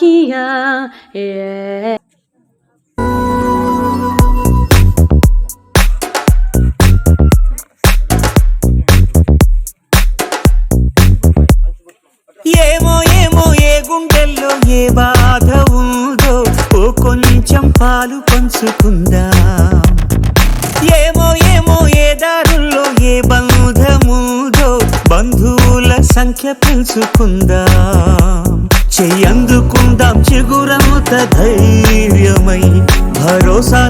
out. Yeah. ఏమో ఏమో ఏ గుండెల్లో ఏ బాధ ఉందో ఓ కొంచెం పాలు పంచుకుందా ఏమో ఏమో ఏ దారుల్లో ఏ బంధముదో బంధువుల సంఖ్య పెంచుకుందా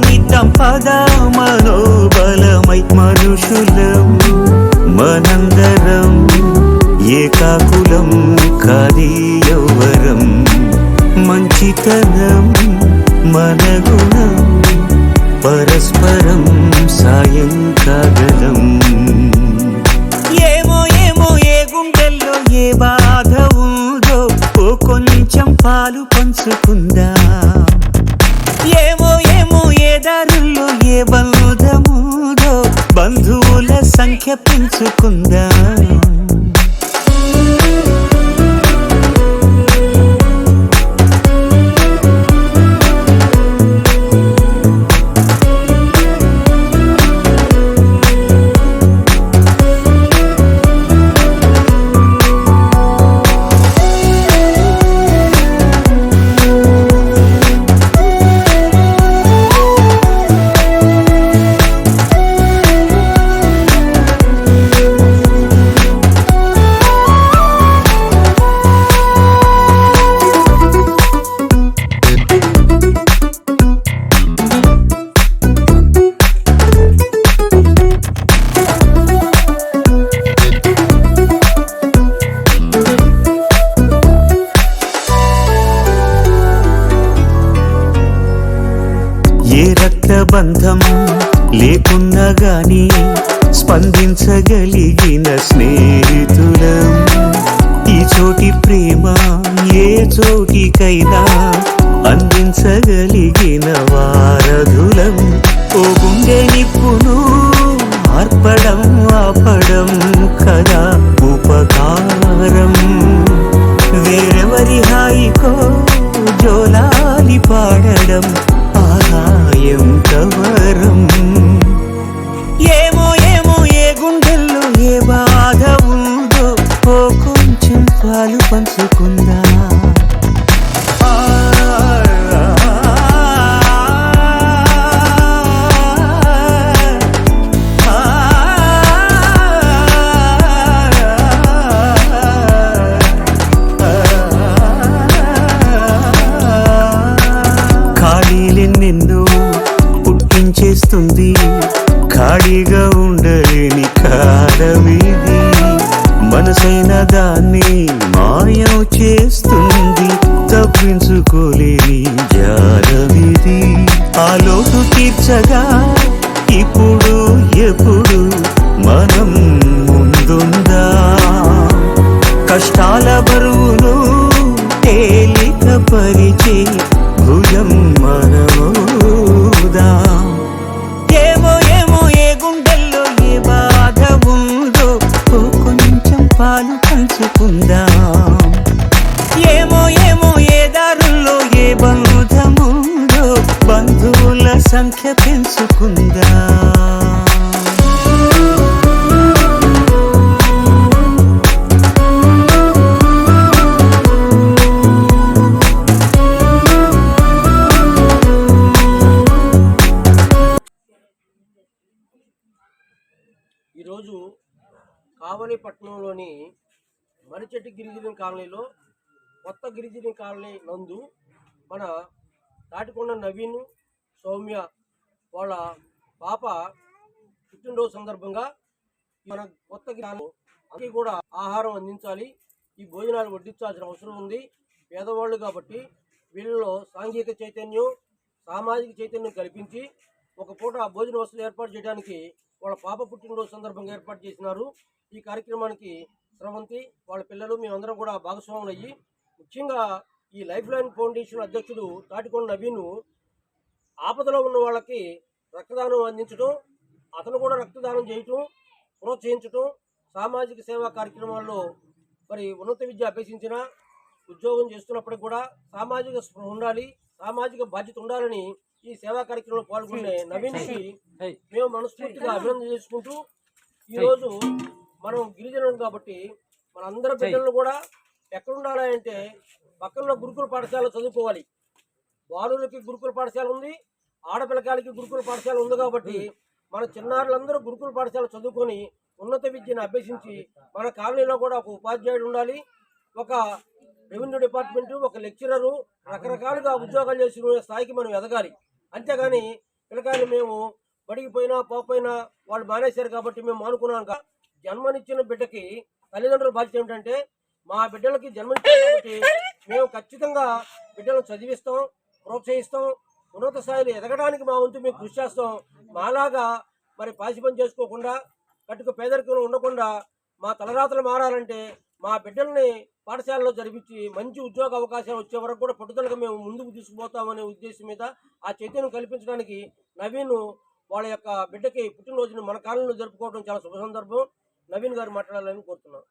భరోసా పద మనోబలమై మనుషులం మనందరం ఏకాకులం కాది యౌవరం మంచితనం మన గుణం పరస్పరం సాయం కాగలం. ఏమో ఏమో ఏ గుండెల్లో ఏ బాధ ఉందో ఓ కొంచెం పాలు పంచుకుందా. దారుల్లో ఏ బంధముదో బంధువుల సంఖ్య పెంచుకుందా. బంధం లేకున్నా గాని స్పందించగలిగిన స్నేహితులం. ఈ చోటి ప్రేమ ఏ చోటికైనా అందించగలిగిన వారధులం. ఓ గుండె నిప్పును ఆర్పడం ఆపడం కదా ఉపకారం. నిన్ను పుట్టించేస్తుంది ఖాళీగా ఉండలేని కాలమిది. మనసైన దాన్ని మాయం చేస్తుంది. తప్పించుకోలేని జాలమిది. ఆ లోటు తీర్చగా ఇప్పుడు ఎప్పుడు తేలిక భుజం మనమోదా? ఏమో ఏమో ఏ గుండెల్లో ఏ బాధ ఉందో కొంచెం పాలు పంచుకుందాం. ఏమో ఏమో ఏ దారుల్లో ఏ బంధముందో బంధువుల సంఖ్య పెంచుకుందా. కావలి పట్టణంలోని మరిచెట్టి గిరిజన కాలనీలో కొత్త గిరిజన కాలనీ నందు మన తాటికొండ నవీన్ సౌమ్య వాళ్ళ పాప పుట్టినరోజు సందర్భంగా మన కొత్త గ్రామం అందరికీ కూడా ఆహారం అందించాలి. ఈ భోజనాలు వడ్డించాల్సిన అవసరం ఉంది. పేదవాళ్ళు కాబట్టి వీళ్ళలో సాంఘిక చైతన్యం సామాజిక చైతన్యం కల్పించి ఒక పూట భోజన వసతులు ఏర్పాటు చేయడానికి వాళ్ళ పాప పుట్టినరోజు సందర్భంగా ఏర్పాటు చేసినారు. ఈ కార్యక్రమానికి స్రవంతి వాళ్ళ పిల్లలు మేమందరం కూడా భాగస్వాములు అయ్యి ముఖ్యంగా ఈ లైఫ్ లైన్ ఫౌండేషన్ అధ్యక్షుడు తాటికొండ నవీను ఆపదలో ఉన్న వాళ్ళకి రక్తదానం అందించడం అతను కూడా రక్తదానం చేయటం ప్రోత్సహించటం సామాజిక సేవా కార్యక్రమాల్లో మరి ఉన్నత విద్య అభ్యసించిన ఉద్యోగం చేస్తున్నప్పటికి కూడా సామాజిక స్పృహ ఉండాలి సామాజిక బాధ్యత ఉండాలని ఈ సేవా కార్యక్రమంలో పాల్గొనే నవీన్కి మేము మనస్ఫూర్తిగా అభినందన చేసుకుంటూ ఈరోజు మనం గిరిజనులు కాబట్టి మన అందరి బిడ్డలను కూడా ఎక్కడ ఉండాలి అంటే పక్కన గురుకుల పాఠశాల చదువుకోవాలి. బాలులకి గురుకుల పాఠశాల ఉంది ఆడపిల్లకాయలకి గురుకుల పాఠశాల ఉంది కాబట్టి మన చిన్నారులందరూ గురుకుల పాఠశాల చదువుకొని ఉన్నత విద్యను అభ్యసించి మన కాలనీలో కూడా ఒక ఉపాధ్యాయుడు ఉండాలి ఒక రెవెన్యూ డిపార్ట్మెంట్ ఒక లెక్చరరు రకరకాలుగా ఉద్యోగాలు చేసుకునే స్థాయికి మనం ఎదగాలి. అంతేగాని పిల్లకాయలు మేము బడికి పోయినా పోపోయినా వాళ్ళు మానేశారు కాబట్టి మేము మానుకున్నాం కా- జన్మనిచ్చిన బిడ్డకి తల్లిదండ్రుల బాధ్యత ఏమిటంటే మా బిడ్డలకి జన్మనిచ్చారు కాబట్టి మేము ఖచ్చితంగా బిడ్డలను చదివిస్తాం ప్రోత్సహిస్తాం ఉన్నత స్థాయిలో ఎదగడానికి మా వంతు మేము కృషి చేస్తాం. మాలాగా మరి పాసిపని చేసుకోకుండా కట్టుకు పేదరికంలో ఉండకుండా మా తలరాతలు మారాలంటే మా బిడ్డల్ని పాఠశాలలో జరిపించి మంచి ఉద్యోగ అవకాశాలు వచ్చే వరకు కూడా పట్టుదలగా మేము ముందుకు తీసుకుపోతామనే ఉద్దేశం మీద ఆ చైతన్యం కల్పించడానికి నవీన్ వాళ్ళ యొక్క బిడ్డకి పుట్టినరోజుని మన కాలంలో జరుపుకోవడం చాలా శుభ సందర్భం. నవీన్ గారు మాట్లాడాలని కోరుతున్నాం